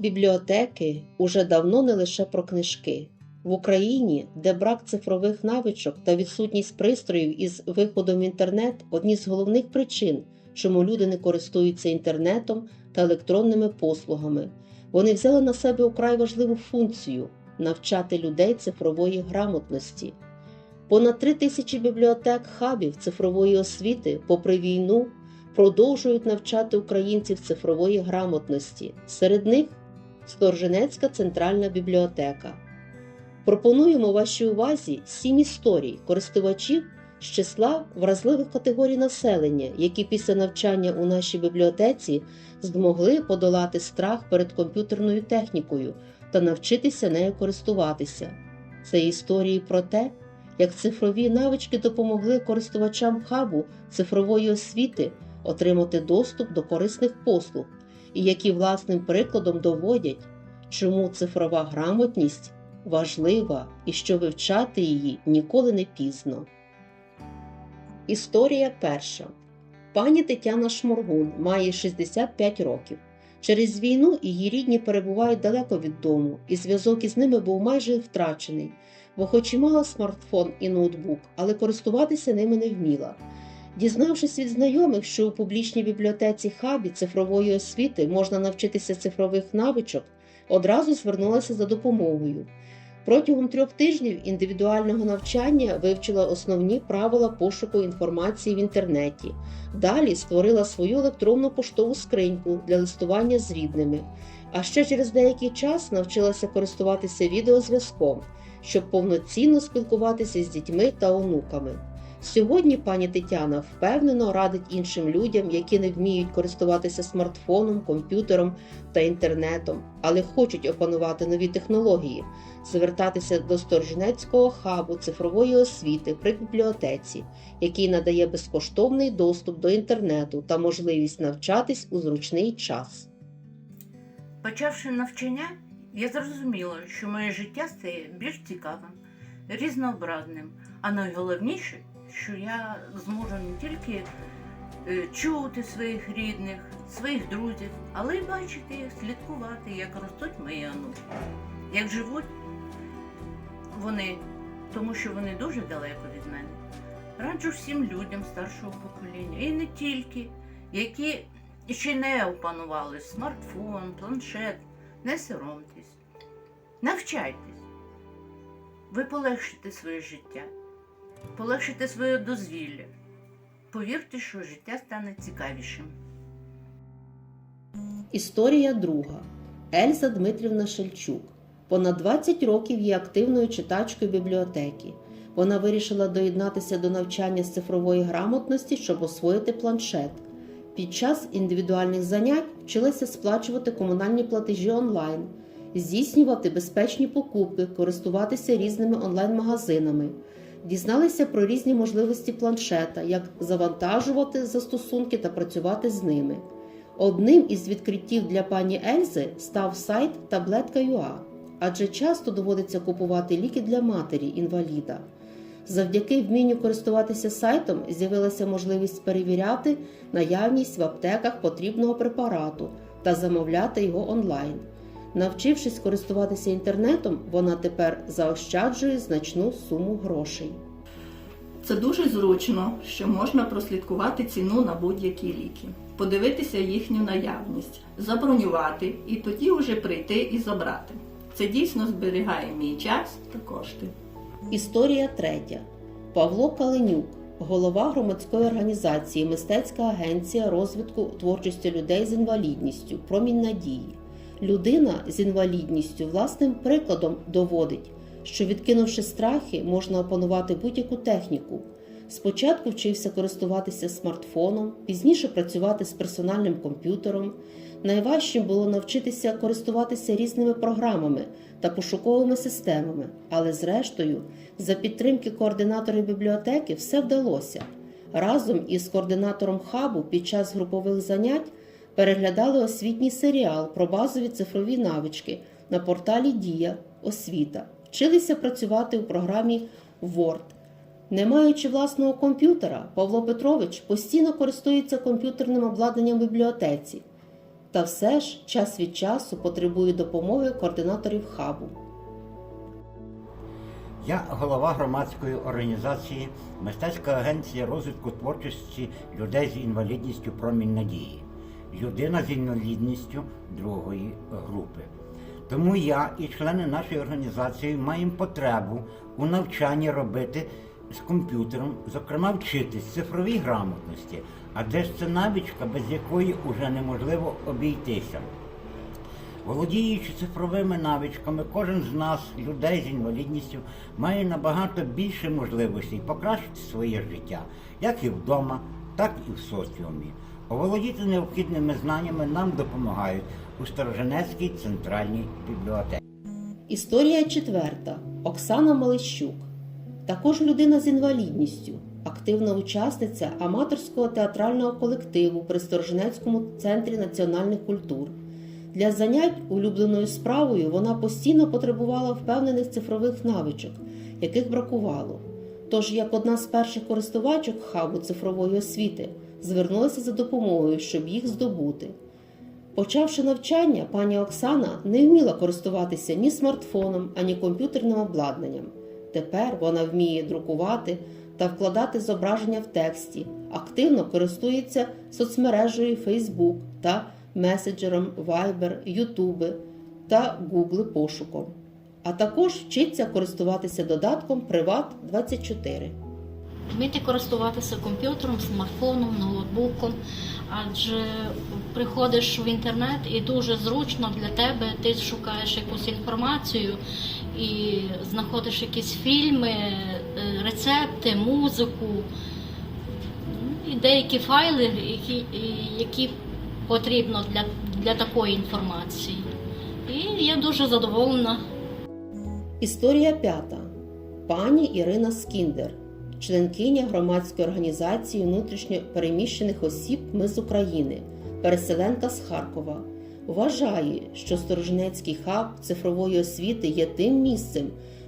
Бібліотеки уже давно не лише про книжки. В Україні, де брак цифрових навичок та відсутність пристроїв із виходом в інтернет одні з головних причин, чому люди не користуються інтернетом та електронними послугами. Вони взяли на себе украй важливу функцію навчати людей цифрової грамотності. Понад три тисячі бібліотек хабів цифрової освіти, попри війну, продовжують навчати українців цифрової грамотності. Серед них Сторженецька центральна бібліотека. Пропонуємо вашій увазі сім історій користувачів з числа вразливих категорій населення, які після навчання у нашій бібліотеці змогли подолати страх перед комп'ютерною технікою та навчитися нею користуватися. Це історії про те, як цифрові навички допомогли користувачам хабу цифрової освіти отримати доступ до корисних послуг, і які власним прикладом доводять, чому цифрова грамотність важлива і що вивчати її ніколи не пізно. Історія перша. Пані Тетяна Шморгун має 65 років. Через війну її рідні перебувають далеко від дому, і зв'язок із ними був майже втрачений, бо хоч і мала смартфон і ноутбук, але користуватися ними не вміла. Дізнавшись від знайомих, що у публічній бібліотеці хабі цифрової освіти можна навчитися цифрових навичок, одразу звернулася за допомогою. Протягом трьох тижнів індивідуального навчання вивчила основні правила пошуку інформації в інтернеті. Далі створила свою електронну поштову скриньку для листування з рідними. А ще через деякий час навчилася користуватися відеозв'язком, щоб повноцінно спілкуватися з дітьми та онуками. Сьогодні пані Тетяна впевнено радить іншим людям, які не вміють користуватися смартфоном, комп'ютером та інтернетом, але хочуть опанувати нові технології, звертатися до Сторжнецького хабу цифрової освіти при бібліотеці, який надає безкоштовний доступ до інтернету та можливість навчатись у зручний час. Почавши навчання, я зрозуміла, що моє життя стає більш цікавим, різнообразним, а найголовніше, що я зможу не тільки е, чути своїх рідних, своїх друзів, але й бачити їх, слідкувати, як ростуть мої онуки, як живуть вони, тому що вони дуже далеко від мене. Раджу всім людям старшого покоління, і не тільки, які ще не опанували смартфон, планшет, не соромтесь, навчайтесь. Ви полегшите своє життя, полегшите своє дозвілля. Повірте, що життя стане цікавішим. Історія друга. Ельза Дмитрівна Шельчук. Понад 20 років є активною читачкою бібліотеки. Вона вирішила доєднатися до навчання з цифрової грамотності, щоб освоїти планшет. Під час індивідуальних занять вчилася сплачувати комунальні платежі онлайн, здійснювати безпечні покупки, користуватися різними онлайн-магазинами. Дізналися про різні можливості планшета, як завантажувати застосунки та працювати з ними. Одним із відкриттів для пані Ельзи став сайт Таблетка.ua, адже часто доводиться купувати ліки для матері інваліда. Завдяки вмінню користуватися сайтом з'явилася можливість перевіряти наявність в аптеках потрібного препарату та замовляти його онлайн. Навчившись користуватися інтернетом, вона тепер заощаджує значну суму грошей. Це дуже зручно, що можна прослідкувати ціну на будь-які ліки, подивитися їхню наявність, забронювати і тоді вже прийти і забрати. Це дійсно зберігає мій час та кошти. Історія третя. Павло Каленюк, голова громадської організації Мистецька агенція розвитку творчості людей з інвалідністю Промінь надії. Людина з інвалідністю власним прикладом доводить, що відкинувши страхи, можна опанувати будь-яку техніку. Спочатку вчився користуватися смартфоном, пізніше працювати з персональним комп'ютером. Найважчим було навчитися користуватися різними програмами та пошуковими системами, але зрештою, за підтримки координатора бібліотеки, все вдалося. Разом із координатором хабу під час групових занять переглядали освітній серіал про базові цифрові навички на порталі Дія Освіта, вчилися працювати у програмі Word. Не маючи власного комп'ютера, Павло Петрович постійно користується комп'ютерним обладнанням бібліотеці. Та все ж час від часу потребує допомоги координаторів хабу. Я голова громадської організації Мистецька агенція розвитку творчості людей з інвалідністю Промінь надії. Людина з інвалідністю другої групи. Тому я і члени нашої організації маємо потребу у навчанні робити з комп'ютером, зокрема вчитись цифровій грамотності, а де ж це навичка, без якої уже неможливо обійтися. Володіючи цифровими навичками, кожен з нас, людей з інвалідністю, має набагато більше можливостей покращити своє життя, як і вдома, так і в соціумі. Оволодіти необхідними знаннями нам допомагають у Стороженецькій центральній бібліотеці. Історія четверта. Оксана Малищук. Також людина з інвалідністю, активна учасниця аматорського театрального колективу при Сторожинецькому центрі національних культур. Для занять улюбленою справою вона постійно потребувала впевнених цифрових навичок, яких бракувало. Тож, як одна з перших користувачок хабу цифрової освіти, звернулася за допомогою, щоб їх здобути. Почавши навчання, пані Оксана не вміла користуватися ні смартфоном, ані комп'ютерним обладнанням. Тепер вона вміє друкувати та вкладати зображення в тексті, активно користується соцмережею Facebook та меседжером Viber, YouTube та Google пошуком. А також вчиться користуватися додатком Приват 24. Вміти користуватися комп'ютером, смартфоном, ноутбуком, адже приходиш в інтернет і дуже зручно для тебе, ти шукаєш якусь інформацію і знаходиш якісь фільми, е, рецепти, музику ну, і деякі файли, які, які потрібно для, для такої інформації. І я дуже задоволена Історія п'ята. Пані Ірина Скіндер, членкиня громадської організації внутрішньо переміщених осіб Ми з України, переселенка з Харкова, вважає, що Сторожинецький хаб цифрової освіти є тим місцем,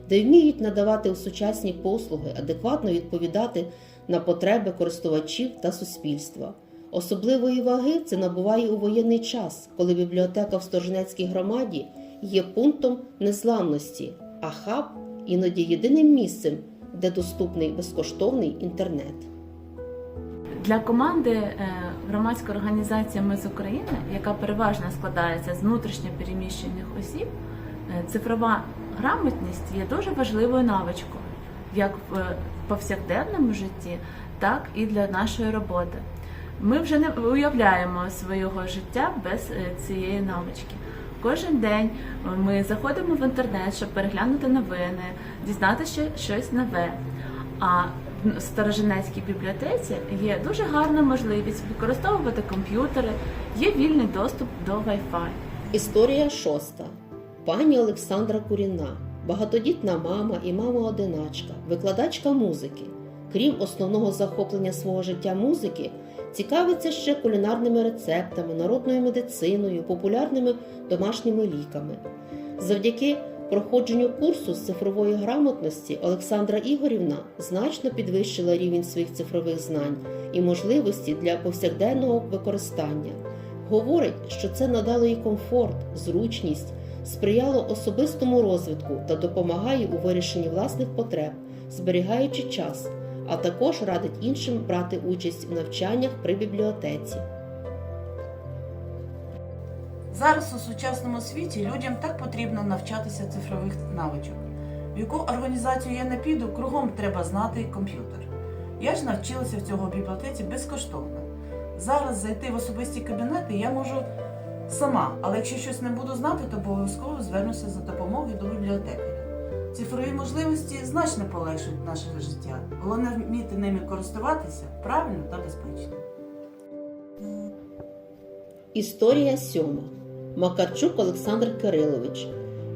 де вміють надавати сучасні послуги, адекватно відповідати на потреби користувачів та суспільства. Особливої ваги це набуває у воєнний час, коли бібліотека в Сторожинецькій громаді є пунктом незламності, а хаб іноді єдиним місцем, де доступний безкоштовний інтернет. Для команди е, громадська організація Ми з України, яка переважно складається з внутрішньо переміщених осіб, е, цифрова грамотність є дуже важливою навичкою, як в е, повсякденному житті, так і для нашої роботи. Ми вже не уявляємо свого життя без цієї навички. Кожен день ми заходимо в інтернет, щоб переглянути новини, дізнатися щось нове. А в Старожинецькій бібліотеці є дуже гарна можливість використовувати комп'ютери, є вільний доступ до Wi-Fi. Історія шоста. Пані Олександра Куріна, багатодітна мама і мама-одиначка, викладачка музики. Крім основного захоплення свого життя музики, цікавиться ще кулінарними рецептами, народною медициною, популярними домашніми ліками. Завдяки проходженню курсу з цифрової грамотності Олександра Ігорівна значно підвищила рівень своїх цифрових знань і можливості для повсякденного використання. Говорить, що це надало їй комфорт, зручність, сприяло особистому розвитку та допомагає у вирішенні власних потреб, зберігаючи час, а також радить іншим брати участь у навчаннях при бібліотеці. Зараз у сучасному світі людям так потрібно навчатися цифрових навичок. В яку організацію я не піду, кругом треба знати комп'ютер. Я ж навчилася в цього бібліотеці безкоштовно. Зараз зайти в особисті кабінети я можу сама, але якщо щось не буду знати, то обов'язково звернуся за допомогою до бібліотекаря. Цифрові можливості значно полегшують наше життя. Головне вміти ними користуватися правильно та безпечно. Історія сьома. Макарчук Олександр Кирилович,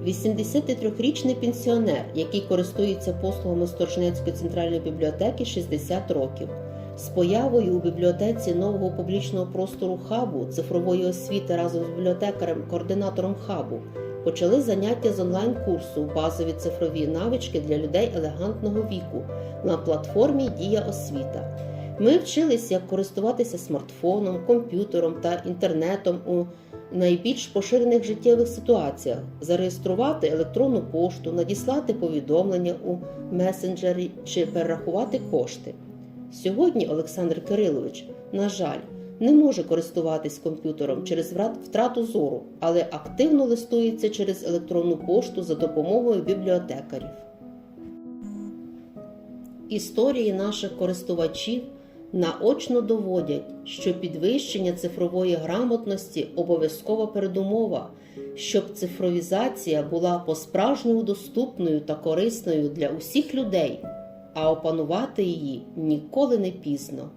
83-річний пенсіонер, який користується послугами Сторжнецької центральної бібліотеки 60 років. З появою у бібліотеці нового публічного простору хабу цифрової освіти разом з бібліотекарем, координатором хабу почали заняття з онлайн-курсу базові цифрові навички для людей елегантного віку на платформі Дія освіта. Ми вчились, як користуватися смартфоном, комп'ютером та інтернетом у найбільш поширених життєвих ситуаціях зареєструвати електронну пошту, надіслати повідомлення у месенджері чи перерахувати кошти. Сьогодні Олександр Кирилович, на жаль, не може користуватись комп'ютером через втрату зору, але активно листується через електронну пошту за допомогою бібліотекарів. Історії наших користувачів наочно доводять, що підвищення цифрової грамотності обов'язкова передумова, щоб цифровізація була по-справжньому доступною та корисною для усіх людей, а опанувати її ніколи не пізно.